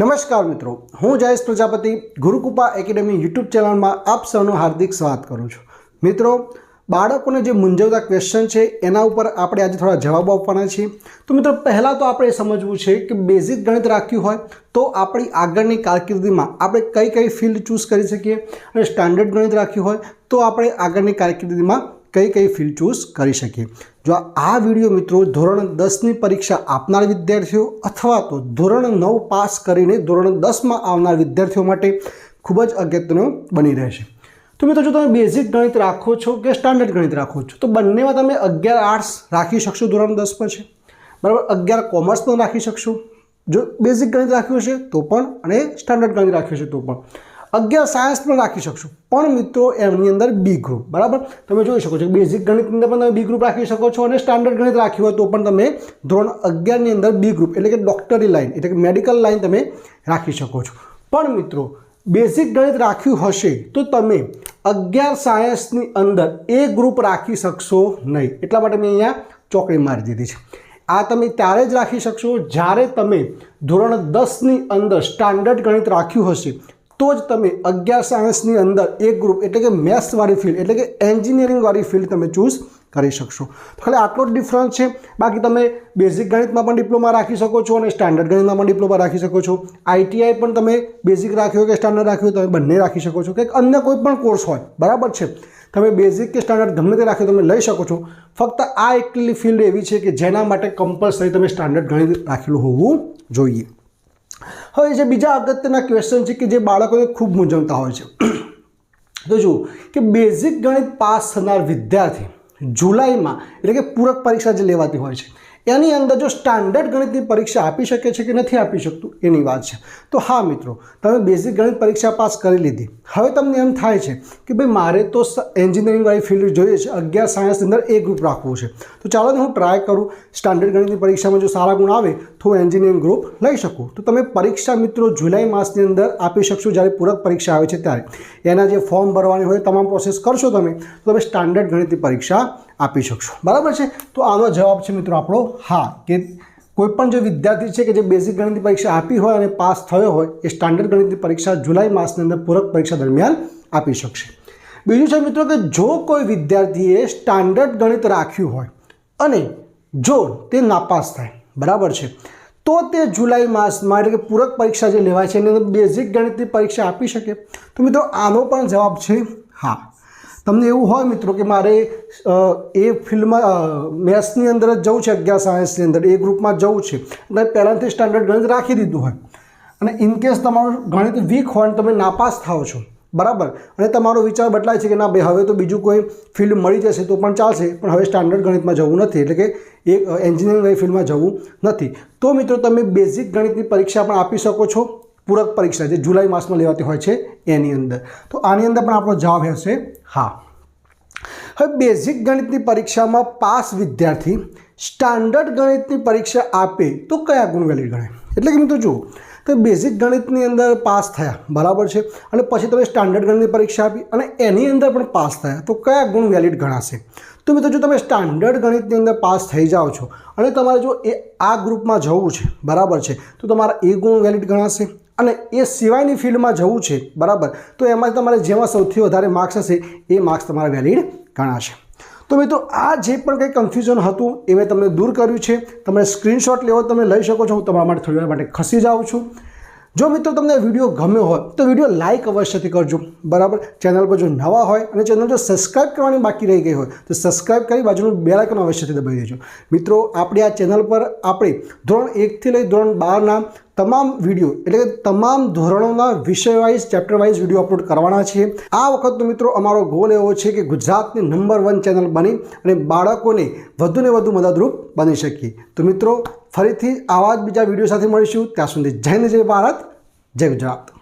નમસ્કાર મિત્રો, હું જયેશ પ્રજાપતિ, ગુરુકૃપા એકેડેમી યુટ્યુબ ચેનલમાં આપ સૌનું હાર્દિક સ્વાગત કરું છું. મિત્રો, બાળકોને જે મૂંઝવતા ક્વેશ્ચન છે, એના ઉપર આપણે આજે થોડા જવાબો આપવાના છીએ. તો મિત્રો, પહેલાં તો આપણે સમજવું છે કે બેઝિક ગણિત રાખ્યું હોય, તો આપણી આગળની કારકિર્દીમાં આપણે કઈ કઈ ફિલ્ડ ચૂઝ કરી શકીએ? અને સ્ટાન્ડર્ડ ગણિત રાખ્યું હોય, તો આપણે આગળની કારકિર્દીમાં કઈ કઈ ફિલ્ડ ચૂઝ કરી શકીએ? જો આ વીડિયો મિત્રો ધોરણ દસની પરીક્ષા આપનાર વિદ્યાર્થીઓ અથવા તો ધોરણ નવ પાસ કરીને ધોરણ દસમાં આવનાર વિદ્યાર્થીઓ માટે ખૂબ જ અગત્યનો બની રહેશે. તો મિત્રો જો તમે બેઝિક ગણિત રાખો છો કે સ્ટાન્ડર્ડ ગણિત રાખો છો, તો બંનેમાં તમે અગિયાર આર્ટ્સ રાખી શકશો ધોરણ દસ પછી બરાબર, અગિયાર કોમર્સ પણ રાખી શકશો. જો બેઝિક ગણિત રાખ્યું છે તો પણ અને સ્ટાન્ડર્ડ ગણિત રાખ્યું છે તો પણ. અગિયાર સાયન્સ પણ રાખી શકશો. પણ મિત્રો, એમની અંદર બી ગ્રુપ બરાબર? તમે જોઈ શકો છો બેઝિક ગણિતની અંદર પણ તમે બી ગ્રુપ રાખી શકો છો અને સ્ટાન્ડર્ડ ગણિત રાખ્યું હોય તો પણ તમે ધોરણ અગિયારની અંદર બી ગ્રુપ એટલે કે ડૉક્ટરી લાઇન એટલે કે મેડિકલ લાઇન તમે રાખી શકો છો. પણ મિત્રો બેઝિક ગણિત રાખ્યું હશે તો તમે અગિયાર સાયન્સની અંદર એ ગ્રુપ રાખી શકશો નહીં. એટલા માટે મેં અહીંયા ચોકડી મારી દીધી છે. આ તમે ત્યારે જ રાખી શકશો જ્યારે તમે ધોરણ દસની અંદર સ્ટાન્ડર્ડ ગણિત રાખ્યું હશે તો જ તમે અગિયાર સાયન્સની અંદર એક ગ્રુપ એટલે કે મેથ્સવાળી ફિલ્ડ એટલે કે એન્જિનિયરિંગવાળી ફિલ્ડ તમે ચૂઝ કરી શકશો. ખાલી આટલો જ ડિફરન્સ છે. બાકી તમે બેઝિક ગણિતમાં પણ ડિપ્લોમા રાખી શકો છો અને સ્ટાન્ડર્ડ ગણિતમાં પણ ડિપ્લોમા રાખી શકો છો. આઈટીઆઈ પણ તમે બેઝિક રાખ્યો કે સ્ટાન્ડર્ડ રાખ્યો તમે બંને રાખી શકો છો. કે અન્ય કોઈ પણ કોર્સ હોય, બરાબર છે? તમે બેઝિક કે સ્ટાન્ડર્ડ ગમે તે રાખ્યો તમે લઈ શકો છો. ફક્ત આ એકલી ફિલ્ડ એવી છે કે જેના માટે કમ્પલસરી તમે સ્ટાન્ડર્ડ ગણિત રાખેલું હોવું જોઈએ. હવે જે બીજા અગત્યના ક્વેશ્ચન છે કે જે બાળકોને ખૂબ મૂંઝવતા હોય છે. તો જુઓ કે બેઝિક ગણિત પાસ થનાર વિદ્યાર્થી જુલાઈમાં એટલે કે પૂરક પરીક્ષા જે લેવાતી હોય છે એની અંદર જો સ્ટાન્ડર્ડ ગણિતની પરીક્ષા આપી શકે છે કે નથી આપી શકતું, એની વાત છે. તો હા મિત્રો, તમે બેઝિક ગણિત પરીક્ષા પાસ કરી લીધી. હવે તમને એમ થાય છે કે ભાઈ મારે તો એન્જિનિયરિંગવાળી ફિલ્ડ જોઈએ છે, અગિયાર સાયન્સની અંદર એ ગ્રુપ રાખવું છે. તો ચાલો હું ટ્રાય કરું. સ્ટાન્ડર્ડ ગણિતની પરીક્ષામાં જો સારા ગુણ આવે, તો હું એન્જિનિયરિંગ ગ્રુપ લઈ શકું. તો તમે પરીક્ષા મિત્રો જુલાઈ માસની અંદર આપી શકશો જ્યારે પૂરક પરીક્ષા આવે છે ત્યારે. એના જે ફોર્મ ભરવાની હોય તમામ પ્રોસેસ કરશો તમે. તો તમે સ્ટાન્ડર્ડ ગણિતની પરીક્ષા આપી શકશો. બરાબર છે? તો આનો જવાબ છે મિત્રો આપણો હા, કે કોઈપણ જે વિદ્યાર્થી છે કે જે બેઝિક ગણિતની પરીક્ષા આપી હોય અને પાસ થયો હોય, એ સ્ટાન્ડર્ડ ગણિતની પરીક્ષા જુલાઈ માસની અંદર પૂરક પરીક્ષા દરમિયાન આપી શકશે. બીજું છે મિત્રો કે જો કોઈ વિદ્યાર્થીએ સ્ટાન્ડર્ડ ગણિત રાખ્યું હોય અને જો તે નાપાસ થાય, બરાબર છે? તો તે જુલાઈ માસમાં એટલે કે પૂરક પરીક્ષા જે લેવાય છે, એની અંદર બેઝિક ગણિતની પરીક્ષા આપી શકે. તો મિત્રો આનો પણ જવાબ છે હા. તમને એવું હોય મિત્રો કે મારે એ ફિલ્ડમાં મેથ્સની અંદર જ જવું છે, અગિયાર સાયન્સની અંદર, એ ગ્રુપમાં જવું છે. અને પહેલાંથી સ્ટાન્ડર્ડ ગણિત રાખી દીધું હોય. અને ઇનકેસ તમારું ગણિત વીક હોય અને તમે નાપાસ થાઓ છો, બરાબર? અને તમારો વિચાર બદલાય છે કે ના ભાઈ, હવે તો બીજું કોઈ ફિલ્ડ મળી જશે તો પણ ચાલશે, પણ હવે સ્ટાન્ડર્ડ ગણિતમાં જવું નથી. એટલે કે એ એન્જિનિયરિંગ ફિલ્ડમાં જવું નથી. તો મિત્રો તમે બેઝિક ગણિતની પરીક્ષા પણ આપી શકો છો. પૂરક પરીક્ષા જે જુલાઈ માસમાં લેવાતી હોય છે એની અંદર. તો આની અંદર પણ આપણો જવાબ હશે હા. હવે બેઝિક ગણિતની પરીક્ષામાં પાસ વિદ્યાર્થી સ્ટાન્ડર્ડ ગણિતની પરીક્ષા આપે તો કયા ગુણ વેલિડ ગણાય? એટલે કે મિત્રો જુઓ, તો બેઝિક ગણિતની અંદર પાસ થયા, બરાબર છે? અને પછી તમે સ્ટાન્ડર્ડ ગણિતની પરીક્ષા આપી અને એની અંદર પણ પાસ થયા, તો કયા ગુણ વેલિડ ગણાશે? તો મિત્રો જો તમે સ્ટાન્ડર્ડ ગણિતની અંદર પાસ થઈ જાઓ છો અને તમારે જો એ આ ગ્રુપમાં જવું છે, બરાબર છે? તો તમારા એ ગુણ વેલિડ ગણાશે. અને એ સિવાયની ફિલ્ડમાં જવું છે, બરાબર? તો એમાં તમારે જેમાં સૌથી વધારે માર્ક્સ હશે, એ માર્ક્સ તમારા વેલિડ ગણાશે. તો મિત્રો, આ જે પણ કંઈ કન્ફ્યુઝન હતું, એ મેં તમને દૂર કર્યું છે. તમે સ્ક્રીનશોટ લેવો, તમે લઈ શકો છો. હું તમારા માટે થોડી વાર માટે ખસી જાઉં છું. જો મિત્રો તમને વીડિયો ગમ્યો હોય, તો વીડિયો લાઇક અવશ્યથી કરજો, બરાબર? ચેનલ પર જો નવા હોય અને ચેનલ જો સબસ્ક્રાઇબ કરવાની બાકી રહી ગઈ હોય, તો સબસ્ક્રાઇબ કરી બાજુનું બે લાઇકન અવશ્યથી દબાવી દેજો. મિત્રો, આપણે આ ચેનલ પર આપણે ધોરણ એકથી લઈ ધોરણ બારના તમામ વીડિયો એટલે કે તમામ ધોરણોના વિષય wise chapter wise video upload કરવાના છે. આ વખતનો મિત્રો અમારો ગોલ એવો છે કે ગુજરાતની નંબર વન ચેનલ બની અને બાળકોને વધુને વધુ મદદરૂપ બની શકીએ. તો મિત્રો, ફરીથી આવા જ બીજા વીડિયો સાથે મળીશું. ત્યાં સુધી જય જય ભારત, જય ગુજરાત.